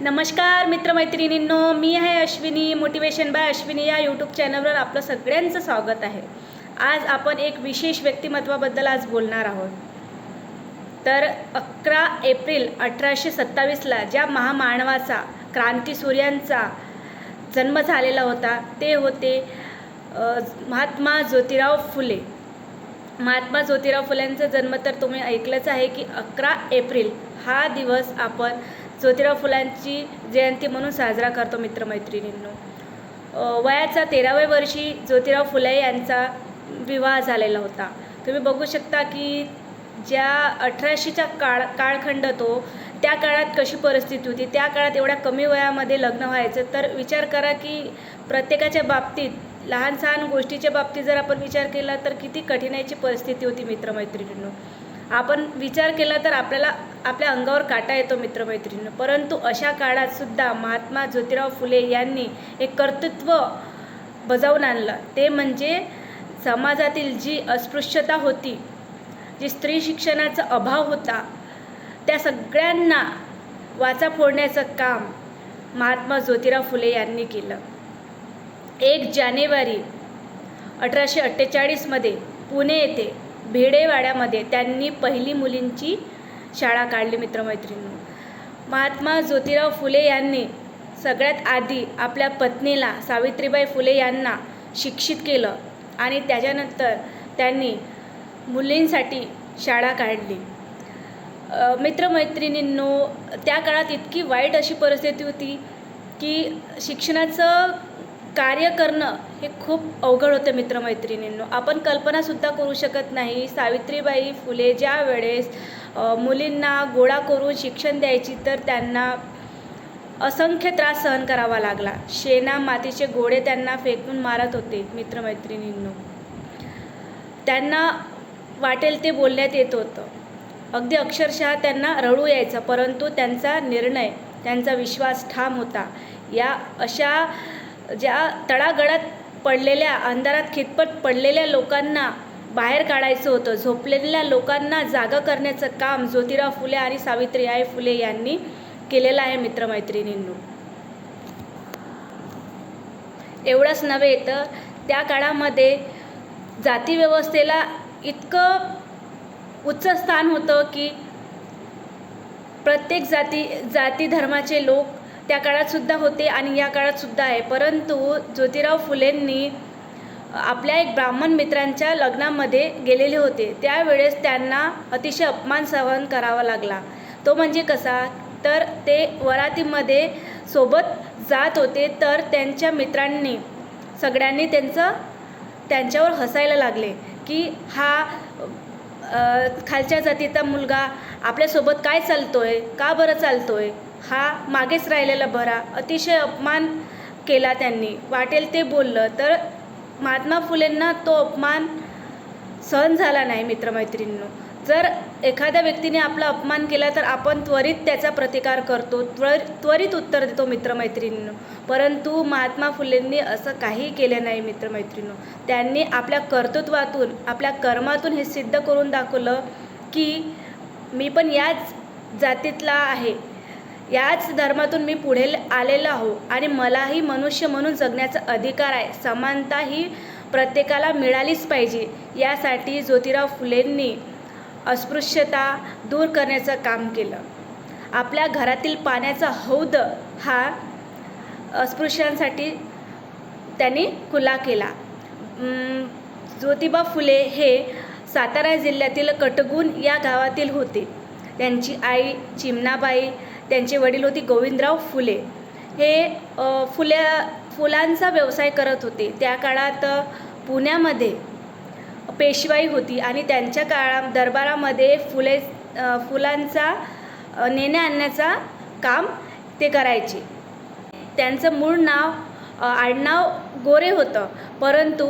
नमस्कार मित्रमैत्रिणींनो. मी आहे Ashwini motivation bye Ashwini या यूट्यूब चॅनलवर आपलं सगळ्यांचं स्वागत आहे. आज आपण एक विशेष व्यक्तिमत्वाबद्दल आज बोलणार आहोत. तर अकरा एप्रिल अठराशे सत्तावीसला ज्या महामानवाचा क्रांती सूर्यांचा जन्म झालेला होता ते होते महात्मा ज्योतिराव फुले. महात्मा ज्योतिराव फुल्यांचा जन्म तर तुम्ही ऐकलंच आहे की अकरा एप्रिल हा दिवस आपण ज्योतिराव फुलांची जयंती म्हणून साजरा करतो मित्रमैत्रिणींनो. वयाचा वयाच्या तेराव्या वर्षी ज्योतिराव फुले यांचा विवाह झालेला होता. तुम्ही बघू शकता की ज्या अठराशेचा काळ काळखंड तो त्या काळात कशी परिस्थिती होती त्या काळात एवढ्या कमी वयामध्ये लग्न व्हायचं. तर विचार करा की प्रत्येकाच्या बाबतीत लहान सहान गोष्टीच्या बाबतीत जर आपण विचार केला तर किती कठीणाईची परिस्थिती होती मित्रमैत्रिणींनो. आपण विचार केला तर आपल्याला आपल्या अंगावर काटा येतो मित्रमैत्रिणींनो. परंतु अशा काळात सुद्धा महात्मा ज्योतिराव फुले यांनी एक कर्तृत्व बजावून आणलं. ते म्हणजे समाजातील जी अस्पृश्यता होती जी स्त्री शिक्षणाचा अभाव होता त्या सगळ्यांना वाचा फोडण्याचं काम महात्मा ज्योतिराव फुले यांनी केलं. एक जानेवारी अठराशे अठ्ठेचाळीसमध्ये पुणे येथे भिडेवाड्यामध्ये त्यांनी पहिली मुलींची शाळा काढली मित्रमैत्रिणी महात्मा ज्योतिराव फुले यांनी सगळ्यात आधी आपल्या पत्नीला सावित्रीबाई फुले यांना शिक्षित केलं आणि त्याच्यानंतर त्यांनी मुलींसाठी शाळा काढली. मित्रमैत्रिणींनो त्या काळात इतकी वाईट अशी परिस्थिती होती की शिक्षणाचं कार्य करणं हे खूप अवघड होतं मित्रमैत्रिणींनो. आपण कल्पनासुद्धा करू शकत नाही. सावित्रीबाई फुले ज्या वेळेस मुलींना गोळा करून शिक्षण द्यायची तर त्यांना असंख्य त्रास सहन करावा लागला. शेणा मातीचे गोळे त्यांना फेकून मारत होते मित्रमैत्रिणींनो. त्यांना वाटेल ते बोलण्यात येत होतं. अगदी अक्षरशः त्यांना रडू यायचं परंतु त्यांचा निर्णय त्यांचा विश्वास ठाम होता. या अशा ज्या तळागळात पडलेल्या अंधारात खितपत पडलेल्या लोकांना बाहेर काढायचं होतं झोपलेल्या लोकांना जागं करण्याचं काम ज्योतिराव फुले आणि सावित्रीबाई फुले यांनी केलेलं आहे मित्रमैत्रिणींनो. एवढंच नव्हे तर त्या काळामध्ये जातीव्यवस्थेला इतकं उच्च स्थान होतं की प्रत्येक जाती जाती धर्माचे लोक त्या काळातसुद्धा होते आणि या काळातसुद्धा आहे. परंतु ज्योतिराव फुलेंनी आपल्या एक ब्राह्मण मित्रांच्या लग्नामध्ये गेलेले होते. त्यावेळेस त्यांना अतिशय अपमान सहन करावा लागला. तो म्हणजे कसा? तर ते वरातीमध्ये सोबत जात होते. तर त्यांच्या मित्रांनी सगळ्यांनी त्यांचं त्यांच्यावर हसायला लागले की हा खालच्या जातीचा मुलगा आपल्यासोबत काय चालतो आहे का बरं चालतो आहे हा मागेच राहिलेला बरा अतिशय अपमान केला त्यांनी. वाटेल ते बोललं तर महात्मा फुलेंना तो अपमान सहन झाला नाही मित्रमैत्रिणींनो. जर एखाद्या व्यक्तीने आपला अपमान केला तर आपण त्वरित त्याचा प्रतिकार करतो त्वर त्वरित उत्तर देतो मित्रमैत्रिणींनो. परंतु महात्मा फुलेंनी असं काही केलं नाही मित्रमैत्रिणींनो. त्यांनी आपल्या कर्तृत्वातून आपल्या कर्मातून हे सिद्ध करून दाखवलं की मी पण याच जातीतला आहे. याच धर्मातून मी पुढे आलेलो आहो आणि मलाही मनुष्य म्हणून जगण्याचा अधिकार आहे. समानता ही प्रत्येकाला मिळालीच पाहिजे. यासाठी ज्योतिराव फुलेंनी अस्पृश्यता दूर करण्याचं काम केलं. आपल्या घरातील पाण्याचा हौद हा अस्पृश्यांसाठी त्यांनी खुला केला. ज्योतिबा फुले हे सातारा जिल्ह्यातील कटगुण या गावातील होते. त्यांची आई चिमणाबाई त्यांचे वडील होते गोविंदराव फुले. हे फुल्या फुलांचा व्यवसाय करत होते. त्या काळात पुण्यामध्ये पेशवाई होती आणि त्यांच्या काळा दरबारामध्ये फुले फुलांचा नेण्या आणण्याचा काम ते करायचे. त्यांचं मूळ नाव आडनाव गोरे होतं. परंतु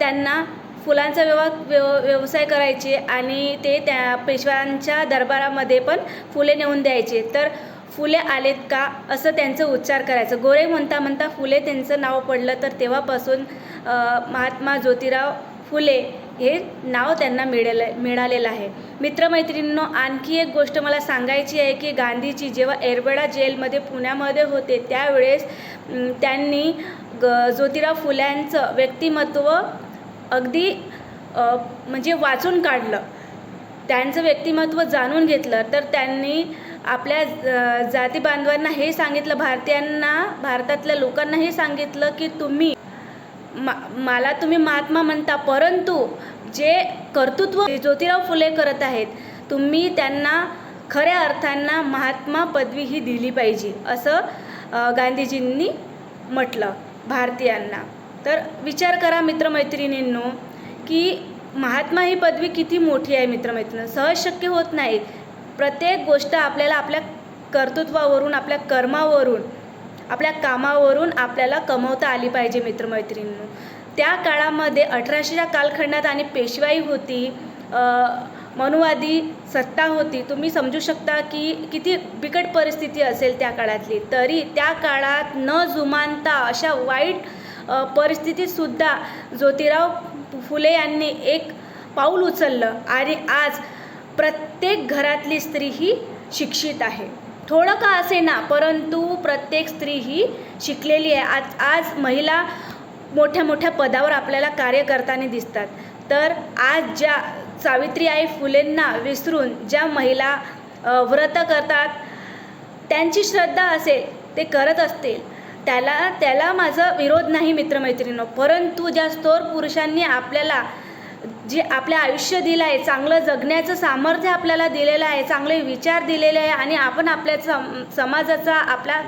त्यांना फुलांचा व्यव व्यव व्यवसाय करायचे आणि ते त्या पेशव्यांच्या दरबारामध्ये पण फुले नेऊन द्यायचे. तर फुले आलेत का? असं त्यांचं उच्चार करायचं. गोरे म्हणता म्हणता फुले त्यांचं नाव पडलं तर तेव्हापासून महात्मा ज्योतिराव फुले हे नाव त्यांना मिळेलं मिळालेलं आहे. मित्रमैत्रिणींनो आणखी एक गोष्ट मला सांगायची आहे की गांधीजी जेव्हा एरबडा जेलमध्ये पुण्यामध्ये होते त्यावेळेस त्यांनी ग ज्योतिराव फुल्यांचं व्यक्तिमत्व अगदी म्हणजे वाचून काढलं. त्यांचं व्यक्तिमत्व जाणून घेतलं. तर त्यांनी आपल्या जाती बांधवांना हे सांगितलं भारतीयांना भारतातल्या लोकांना हे सांगितलं की तुम्ही मा मला तुम्ही महात्मा म्हणता परंतु जे कर्तृत्व ज्योतिराव फुले करत आहेत तुम्ही त्यांना खऱ्या अर्थांना महात्मा पदवी ही दिली पाहिजे असं गांधीजींनी म्हटलं भारतीयांना. तर विचार करा मित्रमैत्रिणींनो की महात्मा ही पदवी किती मोठी आहे मित्रमैत्रिणी सहज शक्य होत नाही. प्रत्येक गोष्ट आपल्याला आपल्या कर्तृत्वावरून आपल्या कर्मावरून आपल्या कामावरून आपल्याला कमवता आली पाहिजे मित्रमैत्रिणींनो. त्या काळामध्ये अठराशेच्या कालखंडात आणि पेशवाई होती मनुवादी सत्ता होती. तुम्ही समजू शकता की किती बिकट परिस्थिती असेल त्या काळातली. तरी त्या काळात न जुमानता अशा वाईट परिस्थितीतसुद्धा ज्योतिराव फुले यांनी एक पाऊल उचललं आणि आज प्रत्येक घरातली स्त्री ही शिक्षित आहे. थोडं का असे ना परंतु प्रत्येक स्त्री ही शिकलेली आहे. आज आज महिला मोठ्या मोठ्या पदावर आपल्याला कार्य करताना दिसतात. तर आज ज्या सावित्रीबाई फुलेंना विसरून ज्या महिला व्रत करतात त्यांची श्रद्धा असेल ते करत असतील त्याला त्याला माझा विरोध नाही मित्रमैत्रिणींनो. परंतु ज्या स्त्रोर पुरुषांनी आपल्याला जे आपलं आयुष्य दिलं आहे चांगलं जगण्याचं सामर्थ्य आपल्याला दिलेलं आहे चांगले विचार दिलेले आहे आणि आपण आपल्या सम समाजाचा आपल्या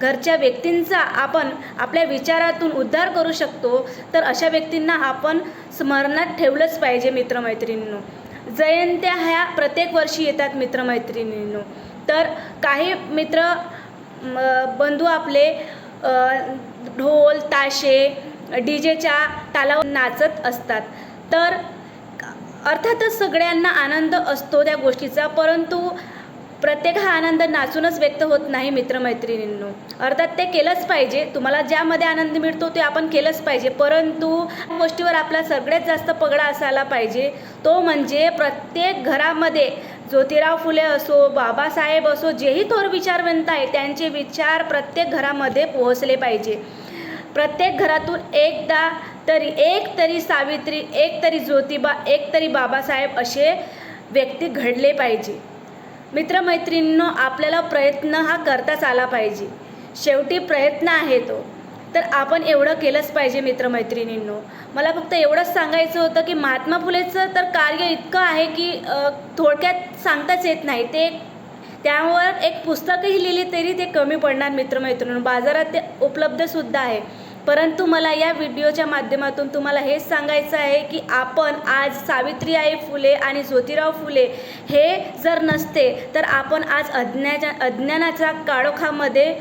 घरच्या व्यक्तींचा आपण आपल्या विचारातून उद्धार करू शकतो तर अशा व्यक्तींना आपण स्मरणात ठेवलंच पाहिजे मित्रमैत्रिणींनो. जयंत्या ह्या प्रत्येक वर्षी येतात मित्रमैत्रिणींनो. तर काही मित्र म, बंधू आपले ढोल ताशे डी जेच्या तालावर नाचत असतात. तर अर्थातच सगळ्यांना आनंद असतो त्या गोष्टीचा परंतु प्रत्येक हा आनंद नाचूनच व्यक्त होत नाही मित्रमैत्रिणींनो. अर्थात ते केलंच पाहिजे. तुम्हाला ज्यामध्ये आनंद मिळतो ते आपण केलंच पाहिजे. परंतु या गोष्टीवर आपला सगळ्यात जास्त पगडा असायला पाहिजे. तो म्हणजे प्रत्येक घरामध्ये ज्योतिराव फुले असो बाबासाहेब असो जेही थोर विचारवंत आहे त्यांचे विचार प्रत्येक घरामध्ये पोहोचले पाहिजे. प्रत्येक घरातून एकदा तरी एक तरी सावित्री एक तरी ज्योतिबा एक तरी बाबासाहेब असे व्यक्ती घडले पाहिजे. मित्रमैत्रिणींनो आपल्याला प्रयत्न हा करताच आला पाहिजे. शेवटी प्रयत्न आहे तो. तर आपण एवढं केलंच पाहिजे मित्रमैत्रिणींनो. मला फक्त एवढंच सांगायचं होतं की महात्मा फुलेचं तर कार्य इतकं आहे की थोडक्यात सांगताच येत नाही. ते त्यावर एक पुस्तकही लिहिली तरी ते कमी पडणार मित्रमैत्रिणी बाजारात ते उपलब्धसुद्धा आहे. परंतु मला या व्हिडिओच्या माध्यमातून तुम्हाला हेच सांगायचं आहे की आपण आज सावित्रीबाई फुले आणि ज्योतिराव फुले हे जर नसते तर आपण आज अज्ञाच्या अज्ञानाच्या काळोखामध्ये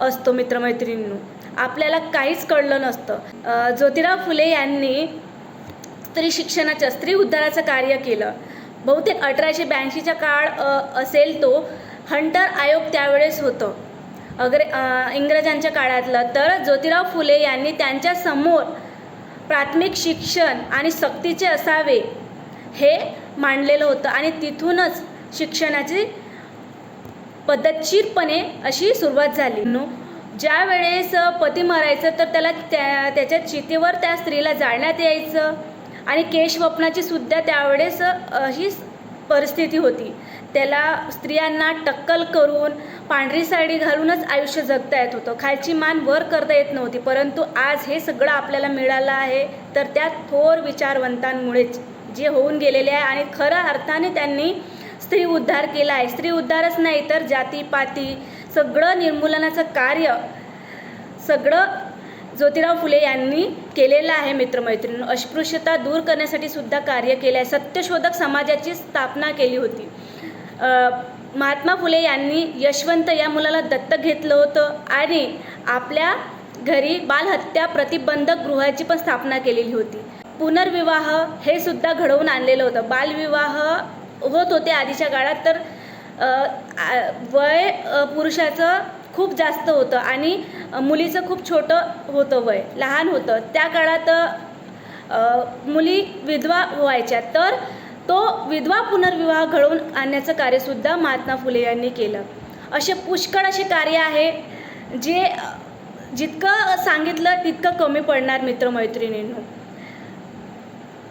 असतो मित्रमैत्रिणींनो. आपल्याला काहीच कळलं नसतं. ज्योतिराव फुले यांनी स्त्री शिक्षणाच्या स्त्री उद्धाराचं कार्य केलं. बहुतेक अठराशे ब्याऐंशीचा काळ असेल तो. हंटर आयोग त्यावेळेस होतं. अग्रे इंग्रजांच्या काळातलं तर ज्योतिराव फुले यांनी त्यांच्यासमोर प्राथमिक शिक्षण आणि सक्तीचे असावे हे मांडलेलं होतं आणि तिथूनच शिक्षणाची पद्धतशीरपणे अशी सुरुवात झाली. ज्या वेळेस पती मरायचं तर त्याला त्या त्याच्या चितेवर त्या स्त्रीला जाळण्यात यायचं आणि केशवपनाची सुद्धा त्यावेळेस ही परिस्थिती होती. त्याला स्त्रियांना टक्कल करून पांढरी साडी घालूनच आयुष्य जगता येत होतं. खालची मान वर करता येत नव्हती परंतु आज हे सगळं आपल्याला मिळालं आहे तर त्या थोर विचारवंतांमुळेच जे होऊन गेलेले आहे आणि खऱ्या अर्थाने त्यांनी स्त्री उद्धार केला आहे. स्त्री उद्धारच नाही तर जातीपाती सगळं निर्मूलनाचं कार्य सगळं ज्योतिराव फुले यांनी केलेलं आहे मित्रमैत्रिणी अस्पृश्यता दूर करण्यासाठी सुद्धा कार्य केले आहे सत्यशोधक समाजाची स्थापना केली होती. महात्मा फुले यांनी यशवंत या मुलाला दत्तक घेतलं होतं आणि आपल्या घरी बालहत्या प्रतिबंधक गृहाची पण स्थापना केलेली होती. पुनर्विवाह हे सुद्धा घडवून आणलेलं होतं. बालविवाह होत होते आधीच्या काळात तर वय पुरुषाचं खूप जास्त होतं आणि मुलीचं खूप छोटं होतं वय लहान होतं. त्या काळात मुली विधवा व्हायच्या. तर तो विधवा पुनर्विवाह घडवून आणण्याचं कार्यसुद्धा महात्मा फुले यांनी केलं. असे पुष्कळ असे कार्य आहे जे जितकं सांगितलं तितकं कमी पडणार मित्रमैत्रिणींनो.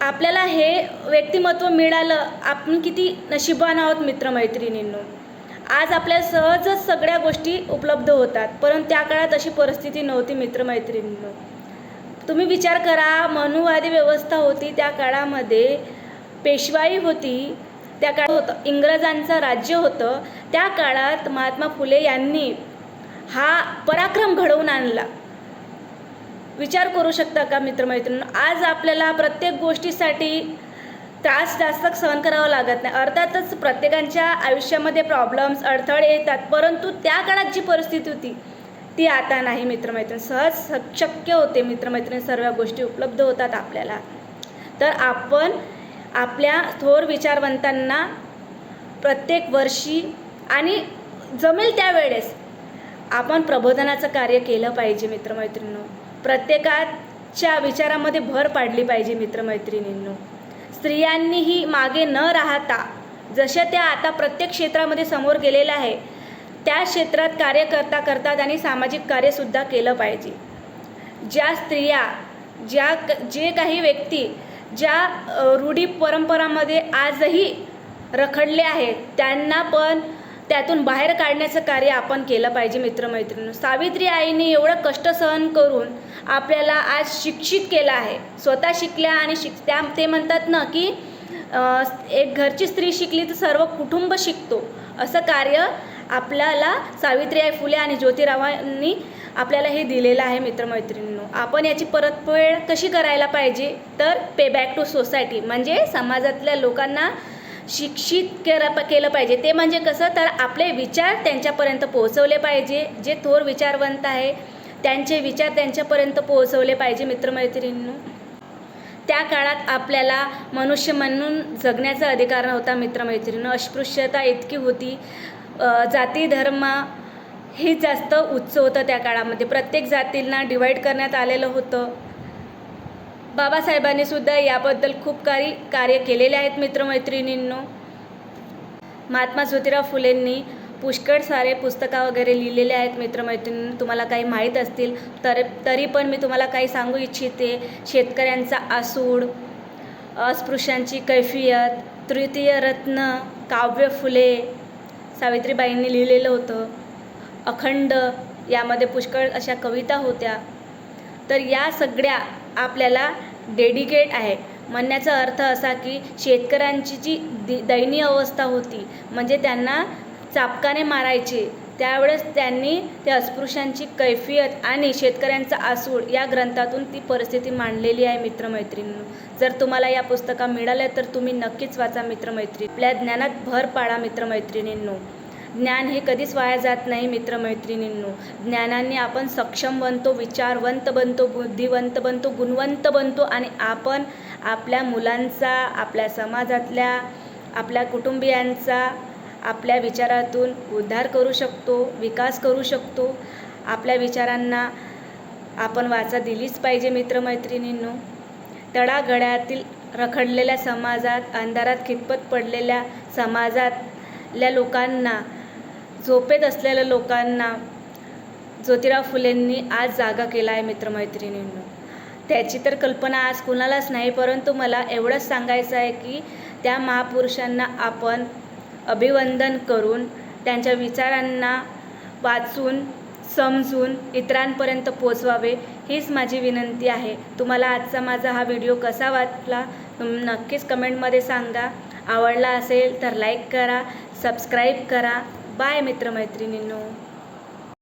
आपल्याला हे व्यक्तिमत्व मिळालं आपण किती नशिबान आहोत मित्रमैत्रिणींनो. आज आपल्या सहजच सगळ्या गोष्टी उपलब्ध होतात परंतु त्या काळात अशी परिस्थिती नव्हती मित्रमैत्रिणींनो. तुम्ही विचार करा मनुवादी व्यवस्था होती त्या काळामध्ये पेशवाई होती त्या काळात होतं इंग्रजांचं राज्य होतं त्या काळात महात्मा फुले यांनी हा पराक्रम घडवून आणला. विचार करू शकता का मित्रमैत्रिणी आज आपल्याला प्रत्येक गोष्टीसाठी त्रास जास्त सहन करावा लागत नाही. अर्थातच प्रत्येकांच्या आयुष्यामध्ये प्रॉब्लेम्स अडथळे येतात परंतु त्या काळात जी परिस्थिती होती ती आता नाही मित्रमैत्रिणी. सहज स- शक्य होते मित्रमैत्रिणी सर्व गोष्टी उपलब्ध होतात आपल्याला. तर आपण आपल्या थोर विचारवंतांना प्रत्येक वर्षी आणि जमेल त्यावेळेस आपण प्रबोधनाचं कार्य केलं पाहिजे मित्रमैत्रिणींनो. प्रत्येकाच्या विचारामध्ये भर पाडली पाहिजे मित्रमैत्रिणींनो. स्त्रियांनीही मागे न राहता जशा त्या आता प्रत्येक क्षेत्रामध्ये समोर गेलेल्या आहे त्या क्षेत्रात कार्य करता करतात आणि सामाजिक कार्यसुद्धा केलं पाहिजे. ज्या स्त्रिया ज्या जे काही व्यक्ती ज्या रूढी परंपरामध्ये आजही रखडले आहेत त्यांना पण त्यातून बाहेर काढण्याचं कार्य आपण केलं पाहिजे मित्रमैत्रिणी सावित्री आईने एवढं कष्ट सहन करून आपल्याला आज शिक्षित केलं आहे. स्वतः शिकल्या आणि शिक त्या ते म्हणतात ना की एक घरची स्त्री शिकली तर सर्व कुटुंब शिकतो. असं कार्य आपल्याला सावित्रीबाई फुले आणि ज्योतिरावांनी आपल्याला हे दिलेलं आहे मित्रमैत्रिणींनो. आपण याची परतफेड कशी करायला पाहिजे? तर पे बॅक टू सोसायटी म्हणजे समाजातल्या लोकांना शिक्षित केलं केलं पाहिजे. ते म्हणजे कसं? तर आपले विचार त्यांच्यापर्यंत पोहोचवले पाहिजे. जे थोर विचारवंत आहे त्यांचे विचार त्यांच्यापर्यंत पोहोचवले पाहिजे मित्रमैत्रिणींनो. त्या काळात आपल्याला मनुष्य म्हणून जगण्याचा अधिकार नव्हता मित्रमैत्रिणीनं. अस्पृश्यता इतकी होती. जाती धर्म हे जास्त उच्च होतं त्या काळामध्ये. प्रत्येक जातींना डिवाईड करण्यात आलेलं होतं. बाबासाहेबांनी सुद्धा याबद्दल खूप काही कार्य केलेले आहेत मित्रमैत्रिणींनो. महात्मा ज्योतिराव फुलेंनी पुष्कळ सारे पुस्तकं वगैरे लिहिलेले आहेत मित्रमैत्रिणींनी. तुम्हाला काही माहीत असतील तर तरी पण मी तुम्हाला काही सांगू इच्छिते. शेतकऱ्यांचा आसूड अस्पृश्यांची कैफियत तृतीय रत्न काव्य फुले सावित्रीबाईंनी लिहिलेलं होतं. अखंड यामध्ये पुष्कळ अशा कविता होत्या. तर या सगळ्या आपल्याला डेडिकेट आहे. म्हणण्याचा अर्थ असा की शेतकऱ्यांची जी दि दयनीय अवस्था होती म्हणजे त्यांना चापकाने मारायचे त्यावेळेस त्यांनी त्या अस्पृश्यांची कैफियत आणि शेतकऱ्यांचा आसूड या ग्रंथातून ती परिस्थिती मांडलेली आहे मित्रमैत्रिणींनो. जर तुम्हाला या पुस्तका मिळाल्या तर तुम्ही नक्कीच वाचा मित्रमैत्री आपल्या ज्ञानात भर पाडा मित्रमैत्रिणींनो. ज्ञान हे कधीच वाया जात नाही मित्रमैत्रिणींनो. ज्ञानाने आपण सक्षम बनतो विचारवंत बनतो बुद्धिवंत बनतो गुणवंत बनतो आणि आपण आपल्या मुलांचा आपल्या समाजातल्या आपल्या कुटुंबियांचा आपल्या विचारातून उद्धार करू शकतो विकास करू शकतो. आपल्या विचारांना आपण वाचा दिलीच पाहिजे मित्रमैत्रिणींनो. तळागळ्यातील रखडलेल्या समाजात अंधारात खितपत पडलेल्या समाजातल्या लोकांना झोपेत असलेल्या लोकांना ज्योतिराव फुलेंनी आज जागा केला आहे मित्रमैत्रिणींनो. त्याची तर कल्पना आज कुणालाच नाही परंतु मला एवढंच सांगायचं आहे की त्या महापुरुषांना आपण अभिवंदन करून त्यांच्या विचारांना वाचून समजून इतरांपर्यंत पोचवावे हीच माझी विनंती आहे. तुम्हाला आजचा माझा हा व्हिडिओ कसा वाटला नक्कीच कमेंटमध्ये सांगा. आवडला असेल तर लाईक करा सबस्क्राईब करा. बाय मित्रमैत्रिणींनो